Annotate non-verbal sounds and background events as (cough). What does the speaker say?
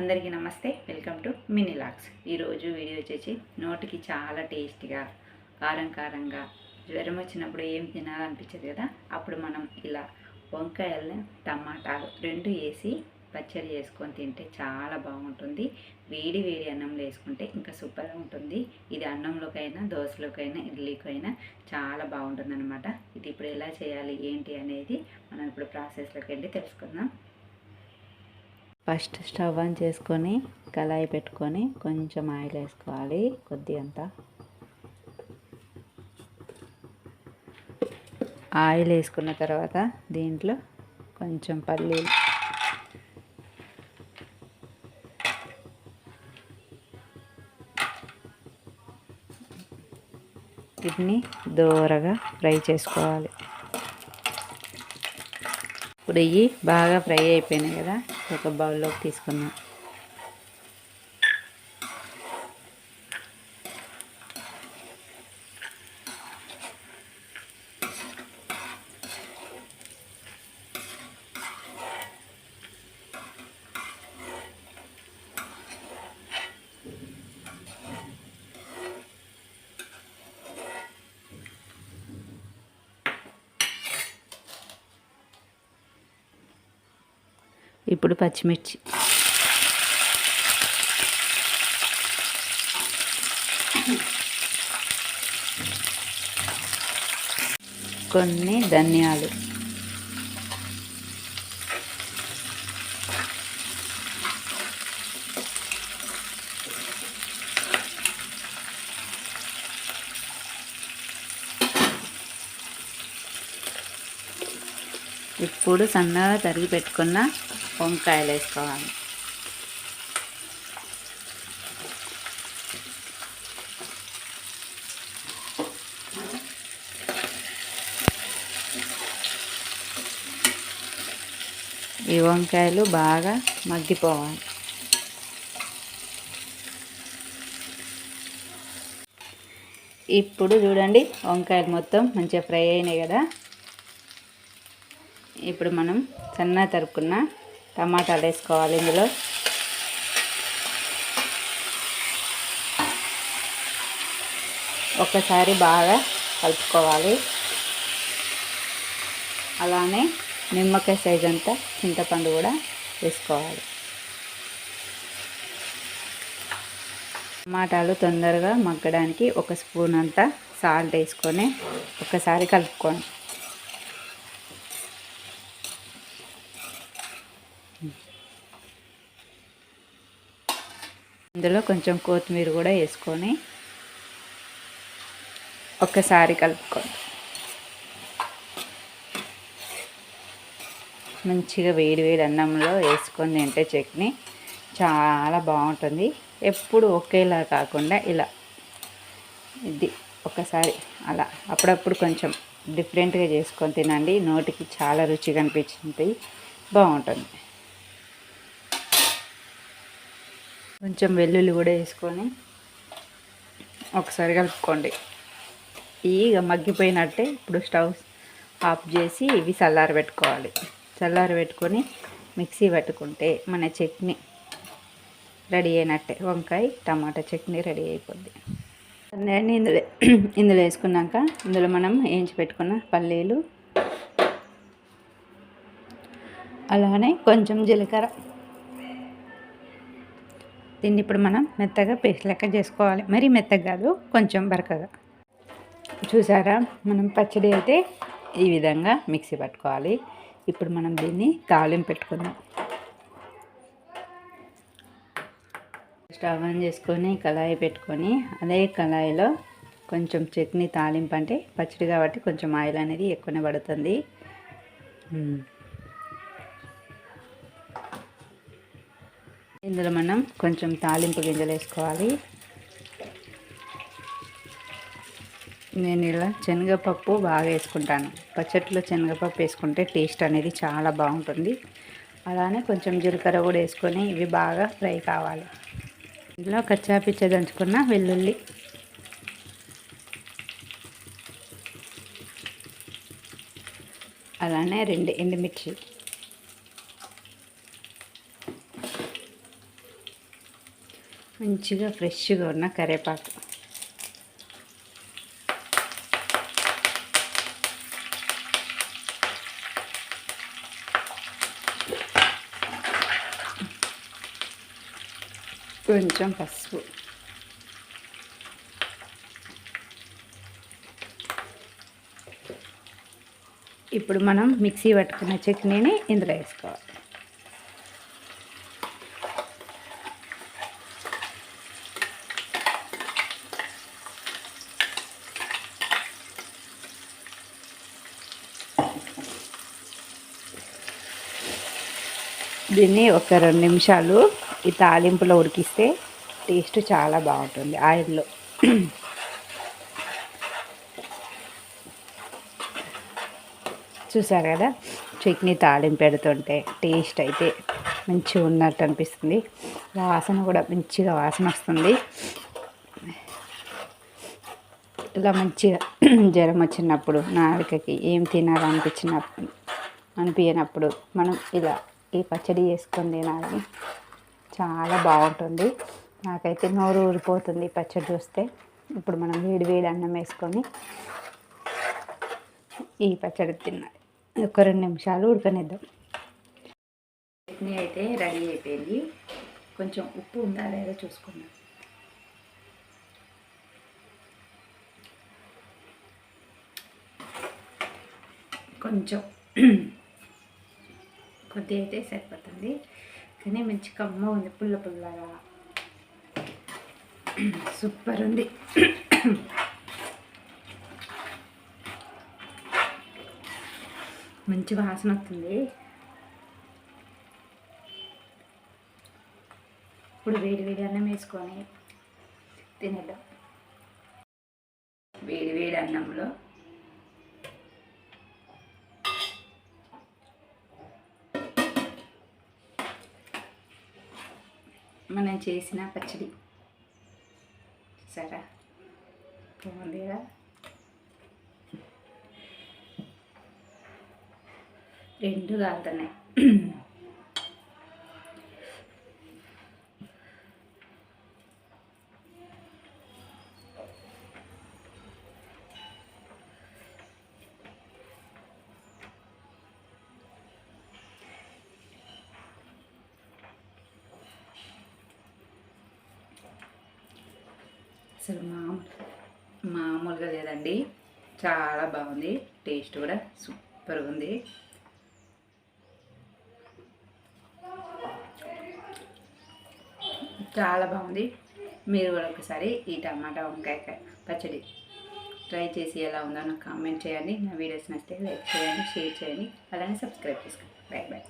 అందరికీ నమస్తే. Welcome to mini lakhs ఈరోజు వీడియో వచ్చేసి నోటికి చాలా టేస్టీగా కారం కారంగా జ్వరం వచ్చినప్పుడు ఏం తినాలనిపించదు కదా? అప్పుడు మనం ఇలా వంకాయలను టమాటాలు రెండు వేసి పచ్చడి చేసుకొని తింటే చాలా బాగుంటుంది. వేడి వేడి అన్నంలో వేసుకుంటే ఇంకా సూపర్గా ఉంటుంది. ఇది అన్నంలోకైనా దోశలోకైనా ఇడ్లీకైనా చాలా బాగుంటుంది అనమాట ఇది ఇప్పుడు ఎలా చేయాలి ఏంటి అనేది మనం ఇప్పుడు ప్రాసెస్లోకి వెళ్ళి తెలుసుకుందాం. ఫస్ట్ స్టవ్ ఆన్ చేసుకొని కళాయి పెట్టుకొని కొంచెం ఆయిల్ వేసుకోవాలి కొద్ది అంతా ఆయిల్ వేసుకున్న తర్వాత దీంట్లో కొంచెం పల్లీలు. వీటిని దోరగా ఫ్రై చేసుకోవాలి. ఇప్పుడు ఇవి బాగా ఫ్రై అయిపోయినాయి కదా? ఒక బౌల్లోకి తీసుకున్నాను ఇప్పుడు పచ్చిమిర్చి. కొన్ని ధనియాలు. ఇప్పుడు సన్నగా తరిగి పెట్టుకున్న వంకాయలు వేసుకోవాలి. ఈ వంకాయలు బాగా మగ్గిపోవాలి. ఇప్పుడు చూడండి వంకాయలు మొత్తం మంచిగా ఫ్రై అయినాయి కదా. ఇప్పుడు మనం సన్న తరుపుకున్న టమాటాలు వేసుకోవాలి ఇందులో. ఒక్కసారి బాగా కలుపుకోవాలి. అలానే నిమ్మకాయ సైజ్ అంతా చింతపండు కూడా వేసుకోవాలి. టమాటాలు తొందరగా మగ్గడానికి ఒక స్పూన్ అంతా సాల్ట్ వేసుకొని ఒకసారి కలుపుకోండి. ఇందులో కొంచెం కొత్తిమీర కూడా వేసుకొని ఒక్కసారి కలుపుకోండి. మంచిగా వేడి వేడి అన్నంలో వేసుకొని తింటే చట్నీ చాలా బాగుంటుంది. ఎప్పుడు ఒకేలా కాకుండా ఇలా ఇది ఒకసారి అలా అప్పుడప్పుడు కొంచెం డిఫరెంట్గా చేసుకొని తినండి. నోటికి చాలా రుచిగా అనిపించింది. బాగుంటుంది. కొంచెం వెల్లుల్లి కూడా వేసుకొని ఒకసారి కలుపుకోండి. ఇక మగ్గిపోయినట్టే ఇప్పుడు స్టవ్ ఆఫ్ చేసి ఇవి చల్లారి పెట్టుకోవాలి. చల్లారి పెట్టుకొని మిక్సీ పెట్టుకుంటే మన చట్నీ రెడీ అయినట్టే. వంకాయ టమాటా చట్నీ రెడీ అయిపోద్ది. అన్నీ ఇందులో (clears throat) ఇందులో వేసుకున్నాక ఇందులో మనం వేయించి పెట్టుకున్న పల్లీలు అలానే కొంచెం జీలకర్ర. దీన్ని ఇప్పుడు మనం మెత్తగా పేస్ట్ లెక్క చేసుకోవాలి. మరీ మెత్తగా కాదు కొంచెం బరకగా. చూసారా? మనం పచ్చడి అయితే ఈ విధంగా మిక్సీ పట్టుకోవాలి. ఇప్పుడు మనం దీన్ని తాలింపు పెట్టుకుందాం. స్టవ్ ఆన్ చేసుకొని కళాయి పెట్టుకొని అదే కళాయిలో కొంచెం చట్నీ తాలింపు అంటే పచ్చడి కాబట్టి కొంచెం ఆయిల్ అనేది ఎక్కువనే పడుతుంది. ఇందులో మనం కొంచెం తాలింపు గింజలు వేసుకోవాలి. నేను ఇలా శనగపప్పు బాగా వేసుకుంటాను. పచ్చట్లో శనగపప్పు వేసుకుంటే టేస్ట్ అనేది చాలా బాగుంటుంది. అలానే కొంచెం జీలకర్ర కూడా వేసుకొని ఇవి బాగా ఫ్రై కావాలి. ఇందులో కచ్చాపిచ్చ దంచుకున్న వెల్లుల్లి. అలానే రెండు ఎండుమిర్చి. మంచిగా ఫ్రెష్గా ఉన్న కరివేపాకు కొంచెం పసుపు. ఇప్పుడు మనం మిక్సీ పట్టుకున్న చట్నీని ఇందులో వేసుకోవాలి. దీన్ని ఒక రెండు నిమిషాలు ఈ తాలింపులో ఉడికిస్తే టేస్ట్ చాలా బాగుంటుంది ఆయిల్లో. చూసారు కదా? చట్నీ తాలింపు పెడుతుంటే టేస్ట్ అయితే మంచిగా ఉన్నట్టు అనిపిస్తుంది. వాసన కూడా మంచిగా వాసన వస్తుంది. ఇలా మంచిగా జ్వరం వచ్చినప్పుడు నాలుకకి ఏం తినాలనిపించినప్పుడు అనిపించినప్పుడు మనం ఇలా ఈ పచ్చడి చేసుకొని తినాలి. చాలా బాగుంటుంది. నాకైతే నోరు ఊరిపోతుంది పచ్చడి చూస్తే. ఇప్పుడు మనం వేడి వేడి అన్నం వేసుకొని ఈ పచ్చడి తిన్నాలి ఒక రెండు నిమిషాలు ఉడకనిద్దాం. చట్నీ అయితే రెడీ అయిపోయింది. కొంచెం ఉప్పు ఉందా లేదా చూసుకుందాం. కొంచెం కొద్ది అయితే సరిపోతుంది. కానీ మంచి కమ్మ ఉంది పుల్ల పుల్లగా. సూపర్ ఉంది. మంచి వాసన వస్తుంది. ఇప్పుడు వేడి వేడి అన్నం వేసుకొని తినేద్దాం. వేడి వేడి అన్నంలో మనం చేసిన పచ్చడి. సరే బాగుంది కదా? రెండు కాలుతున్నాయి. అసలు మామూలు మామూలుగా లేదండి. చాలా బాగుంది. టేస్ట్ కూడా సూపర్గా ఉంది. చాలా బాగుంది. మీరు కూడా ఒకసారి ఈ టమాటా వంకాయ పచ్చడి ట్రై చేసి ఎలా ఉందో నాకు కామెంట్ చేయండి. నా వీడియోస్ నచ్చితే లైక్ చేయండి షేర్ చేయండి. అలానే సబ్స్క్రైబ్ చేసుకోండి. Bye bye.